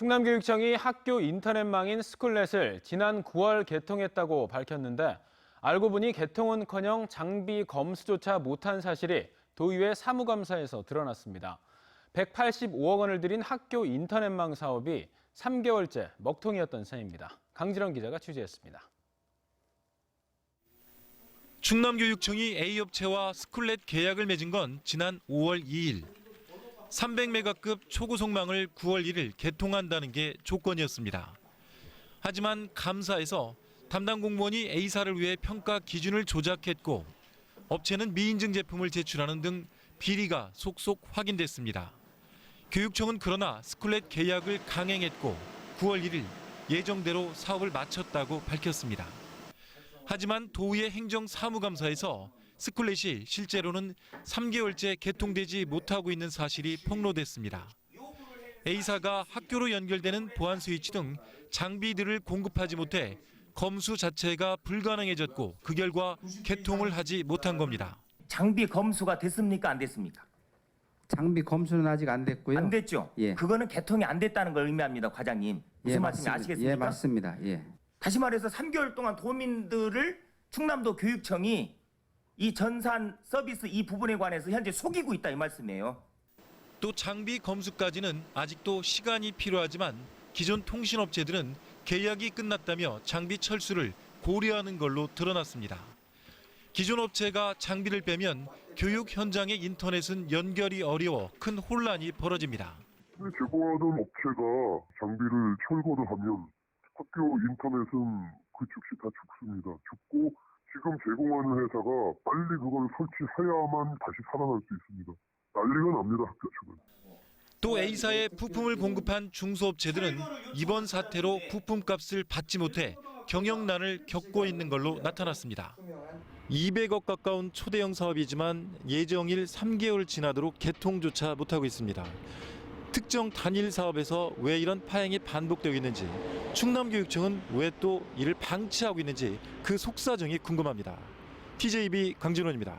충남교육청이 학교 인터넷망인 스쿨넷을 지난 9월 개통했다고 밝혔는데 알고 보니 개통은커녕 장비 검수조차 못한 사실이 도의회 사무감사에서 드러났습니다. 185억 원을 들인 학교 인터넷망 사업이 3개월째 먹통이었던 셈입니다. 강지런 기자가 취재했습니다. 충남교육청이 A업체와 스쿨렛 계약을 맺은 건 지난 5월 2일. 300메가급 초고속망을 9월 1일 개통한다는 게 조건이었습니다. 하지만 감사에서 담당 공무원이 A사를 위해 평가 기준을 조작했고 업체는 미인증 제품을 제출하는 등 비리가 속속 확인됐습니다. 교육청은 그러나 스쿨렛 계약을 강행했고 9월 1일 예정대로 사업을 마쳤다고 밝혔습니다. 하지만 도의회 행정사무감사에서 스쿨렛이 실제로는 3개월째 개통되지 못하고 있는 사실이 폭로됐습니다. A사가 학교로 연결되는 보안 스위치 등 장비들을 공급하지 못해 검수 자체가 불가능해졌고 그 결과 개통을 하지 못한 겁니다. 장비 검수가 됐습니까? 안 됐습니까? 장비 검수는 아직 안 됐고요. 안 됐죠? 예. 그거는 개통이 안 됐다는 걸 의미합니다, 과장님. 무슨 예, 말씀인지 맞습니다. 아시겠습니까? 예, 맞습니다. 예. 다시 말해서 3개월 동안 도민들을 충남도 교육청이 이 전산 서비스 이 부분에 관해서 현재 속이고 있다 이 말씀이에요. 또 장비 검수까지는 아직도 시간이 필요하지만 기존 통신업체들은 계약이 끝났다며 장비 철수를 고려하는 걸로 드러났습니다. 기존 업체가 장비를 빼면 교육 현장의 인터넷은 연결이 어려워 큰 혼란이 벌어집니다. 제공하던 업체가 장비를 철거를 하면 학교 인터넷은 그 즉시 다 죽습니다. 죽고 지금 제공하는 회사가 빨리 그걸 설치해야만 다시 살아날 수 있습니다. 난리가 납니다, 학교 측은. 또 A사에 부품을 공급한 중소업체들은 이번 사태로 부품값을 받지 못해 경영난을 겪고 있는 걸로 나타났습니다. 200억 가까운 초대형 사업이지만 예정일 3개월 지나도록 개통조차 못하고 있습니다. 특정 단일 사업에서 왜 이런 파행이 반복되고 있는지 충남교육청은 왜 또 이를 방치하고 있는지 그 속사정이 궁금합니다. TJB 강진원입니다.